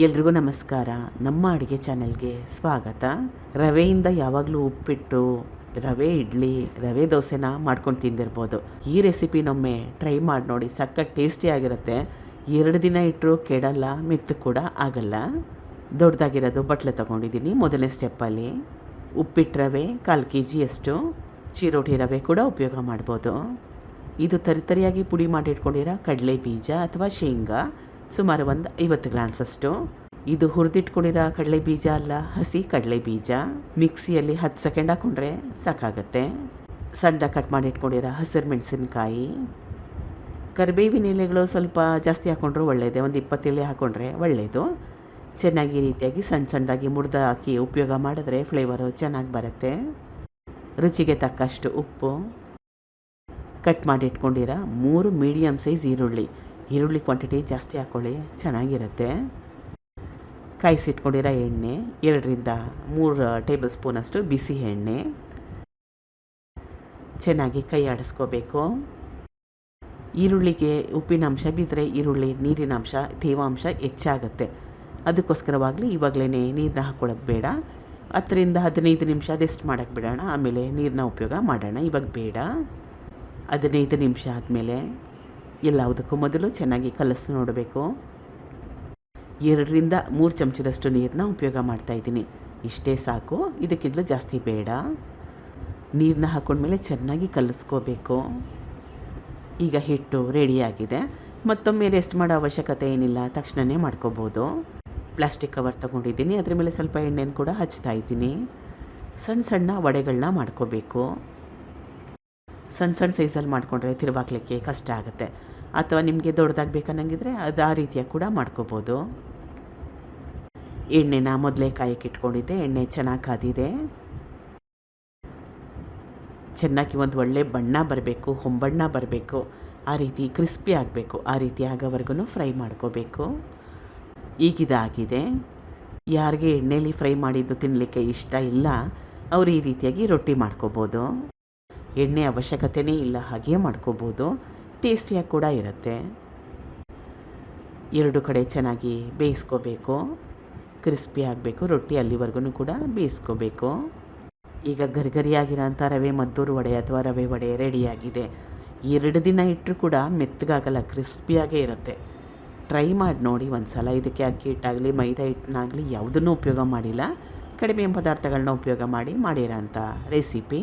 ಎಲ್ರಿಗೂ ನಮಸ್ಕಾರ. ನಮ್ಮ ಅಡುಗೆ ಚಾನೆಲ್ಗೆ ಸ್ವಾಗತ. ರವೆಯಿಂದ ಯಾವಾಗಲೂ ಉಪ್ಪಿಟ್ಟು, ರವೆ ಇಡ್ಲಿ, ರವೆ ದೋಸೆನ ಮಾಡ್ಕೊಂಡು ತಿಂದಿರ್ಬೋದು. ಈ ರೆಸಿಪಿನೊಮ್ಮೆ ಟ್ರೈ ಮಾಡಿ ನೋಡಿ, ಸಖತ್ ಟೇಸ್ಟಿಯಾಗಿರುತ್ತೆ ಎರಡು ದಿನ ಇಟ್ಟರು ಕೆಡಲ್ಲ, ಮಿತ್ತು ಕೂಡ ಆಗಲ್ಲ. ದೊಡ್ಡದಾಗಿರೋದು ಬಟ್ಲೆ ತೊಗೊಂಡಿದ್ದೀನಿ. ಮೊದಲನೇ ಸ್ಟೆಪ್ಪಲ್ಲಿ ಉಪ್ಪಿಟ್ಟು ರವೆ, ಕಾಲು ಕೆ ಜಿಯಷ್ಟು ಚಿರೋಟಿ ರವೆ ಕೂಡ ಉಪಯೋಗ ಮಾಡ್ಬೋದು. ಇದು ತರಿತರಿಯಾಗಿ ಪುಡಿ ಮಾಡಿ ಇಟ್ಕೊಂಡಿರೋ? ಕಡಲೆ ಬೀಜ ಅಥವಾ ಶೇಂಗಾ? ಸುಮಾರು ಒಂದು ಐವತ್ತು ಗ್ರಾಮ್ಸಷ್ಟು ಇದು ಹುರಿದಿಟ್ಕೊಂಡಿರೋ ಕಡಲೆ ಬೀಜ ಅಲ್ಲ, ಹಸಿ ಕಡಲೆ ಬೀಜ. ಮಿಕ್ಸಿಯಲ್ಲಿ ಹತ್ತು ಸೆಕೆಂಡ್ ಹಾಕ್ಕೊಂಡ್ರೆ ಸಾಕಾಗತ್ತೆ. ಸಣ್ಣ ಕಟ್ ಮಾಡಿ ಇಟ್ಕೊಂಡಿರೋ ಹಸಿರು ಮೆಣಸಿನಕಾಯಿ. ಕರಿಬೇವಿನ ಎಲೆಗಳು ಸ್ವಲ್ಪ ಜಾಸ್ತಿ ಹಾಕೊಂಡ್ರೆ ಒಳ್ಳೆಯದೇ ಒಂದು ಇಪ್ಪತ್ತು ಎಲೆ ಹಾಕ್ಕೊಂಡ್ರೆ ಒಳ್ಳೆಯದು ಚೆನ್ನಾಗಿ ಈ ರೀತಿಯಾಗಿ ಸಣ್ಣ ಸಣ್ಣದಾಗಿ ಮುರಿದು ಹಾಕಿ ಉಪಯೋಗ ಮಾಡಿದ್ರೆ ಫ್ಲೇವರು ಚೆನ್ನಾಗಿ ಬರುತ್ತೆ. ರುಚಿಗೆ ತಕ್ಕಷ್ಟು ಉಪ್ಪು. ಕಟ್ ಮಾಡಿ ಇಟ್ಕೊಂಡಿರೋ ಮೂರು ಮೀಡಿಯಮ್ ಸೈಜ್ ಈರುಳ್ಳಿ. ಈರುಳ್ಳಿ ಕ್ವಾಂಟಿಟಿ ಜಾಸ್ತಿ ಹಾಕ್ಕೊಳ್ಳಿ ಚೆನ್ನಾಗಿರುತ್ತೆ. ಕಾಯಿಸಿಟ್ಕೊಂಡಿರೋ ಎಣ್ಣೆ, ಎರಡರಿಂದ ಮೂರು ಟೇಬಲ್ ಸ್ಪೂನಷ್ಟು ಬಿಸಿ ಎಣ್ಣೆ. ಚೆನ್ನಾಗಿ ಕೈ ಆಡಿಸ್ಕೋಬೇಕು. ಈರುಳ್ಳಿಗೆ ಉಪ್ಪಿನ ಅಂಶ ಬಿದ್ದರೆ ಈರುಳ್ಳಿ ನೀರಿನ ಅಂಶ ತೇವಾಂಶ ಹೆಚ್ಚಾಗುತ್ತೆ. ಅದಕ್ಕೋಸ್ಕರವಾಗಲಿ ಇವಾಗಲೇ ನೀರನ್ನ ಹಾಕ್ಕೊಳ್ಳೋದು ಬೇಡ. ಹತ್ತರಿಂದ ಹದಿನೈದು ನಿಮಿಷ ರೆಸ್ಟ್ ಮಾಡೋಕ್ಕೆ ಬಿಡೋಣ. ಆಮೇಲೆ ನೀರನ್ನ ಉಪಯೋಗ ಮಾಡೋಣ. ಇವಾಗ ಬೇಡ. ಹದಿನೈದು ನಿಮಿಷ ಆದಮೇಲೆ ಎಲ್ಲದಕ್ಕೂ ಮೊದಲು ಚೆನ್ನಾಗಿ ಕಲಸಿ ನೋಡಬೇಕು. ಎರಡರಿಂದ ಮೂರು ಚಮಚದಷ್ಟು ನೀರನ್ನ ಉಪಯೋಗ ಮಾಡ್ತಾ ಇದ್ದೀನಿ. ಇಷ್ಟೇ ಸಾಕು, ಇದಕ್ಕಿಂತಲೂ ಜಾಸ್ತಿ ಬೇಡ. ನೀರನ್ನ ಹಾಕೊಂಡ್ಮೇಲೆ ಚೆನ್ನಾಗಿ ಕಲಸ್ಕೋಬೇಕು. ಈಗ ಹಿಟ್ಟು ರೆಡಿಯಾಗಿದೆ ಮತ್ತೊಮ್ಮೆ ರೆಸ್ಟ್ ಮಾಡೋ ಅವಶ್ಯಕತೆ ಏನಿಲ್ಲ ತಕ್ಷಣವೇ ಮಾಡ್ಕೋಬೋದು. ಪ್ಲಾಸ್ಟಿಕ್ ಕವರ್ ತೊಗೊಂಡಿದ್ದೀನಿ. ಅದ್ರ ಮೇಲೆ ಸ್ವಲ್ಪ ಎಣ್ಣೆನ ಕೂಡ ಹಚ್ತಾ ಇದ್ದೀನಿ. ಸಣ್ಣ ಸಣ್ಣ ವಡೆಗಳನ್ನ ಮಾಡ್ಕೋಬೇಕು. ಸಣ್ಣ ಸಣ್ಣ ಸೈಜಲ್ಲಿ ಮಾಡಿಕೊಂಡ್ರೆ ತಿರುವಾಕ್ಲಿಕ್ಕೆ ಕಷ್ಟ ಆಗುತ್ತೆ. ಅಥವಾ ನಿಮಗೆ ದೊಡ್ಡದಾಗಿ ಬೇಕನ್ನಂಗಿದ್ರೆ ಅದು ಆ ರೀತಿಯಾಗಿ ಕೂಡ ಮಾಡ್ಕೋಬೋದು. ಎಣ್ಣೆನ ಮೊದಲೇ ಕಾಯಕ್ಕೆ ಇಟ್ಕೊಂಡಿದ್ದೆ, ಎಣ್ಣೆ ಚೆನ್ನಾಗಿ ಕಾದಿದೆ. ಚೆನ್ನಾಗಿ ಒಂದು ಒಳ್ಳೆ ಬಣ್ಣ ಬರಬೇಕು, ಹೊಂಬಣ್ಣ ಬರಬೇಕು, ಆ ರೀತಿ ಕ್ರಿಸ್ಪಿ ಆಗಬೇಕು, ಆ ರೀತಿ ಆಗೋವರೆಗೂ ಫ್ರೈ ಮಾಡ್ಕೋಬೇಕು. ಈಗಿದಾಗಿದೆ ಯಾರಿಗೆ ಎಣ್ಣೆಲಿ ಫ್ರೈ ಮಾಡಿದ್ದು ತಿನ್ನಲಿಕ್ಕೆ ಇಷ್ಟ ಇಲ್ಲ, ಅವರು ಈ ರೀತಿಯಾಗಿ ರೊಟ್ಟಿ ಮಾಡ್ಕೋಬೋದು. ಎಣ್ಣೆ ಅವಶ್ಯಕತೆಯೇ ಇಲ್ಲ, ಹಾಗೆಯೇ ಮಾಡ್ಕೋಬೋದು. ಟೇಸ್ಟಿಯಾಗಿ ಕೂಡ ಇರುತ್ತೆ. ಎರಡು ಕಡೆ ಚೆನ್ನಾಗಿ ಬೇಯಿಸ್ಕೋಬೇಕು. ಕ್ರಿಸ್ಪಿ ಆಗಬೇಕು, ರೊಟ್ಟಿ ಅಲ್ಲಿವರೆಗೂ ಕೂಡ ಬೇಯಿಸ್ಕೋಬೇಕು. ಈಗ ಗರಿಗರಿಯಾಗಿರೋಂಥ ರವೆ ಮದ್ದೂರು ವಡೆ ಅಥವಾ ರವೆ ವಡೆ ರೆಡಿಯಾಗಿದೆ. ಎರಡು ದಿನ ಇಟ್ಟರು ಕೂಡ ಮೆತ್ತಗಾಗಲ್ಲ, ಕ್ರಿಸ್ಪಿಯಾಗೇ ಇರುತ್ತೆ. ಟ್ರೈ ಮಾಡಿ ನೋಡಿ ಒಂದು ಸಲ ಇದಕ್ಕೆ ಅಕ್ಕಿ ಹಿಟ್ಟಾಗಲಿ, ಮೈದಾ ಹಿಟ್ಟನ್ನಾಗಲಿ ಯಾವುದನ್ನೂ ಉಪಯೋಗ ಮಾಡಿಲ್ಲ. ಕಡಿಮೆ ಪದಾರ್ಥಗಳನ್ನ ಉಪಯೋಗ ಮಾಡಿ, ಮಾಡಿರೋಂಥ recipe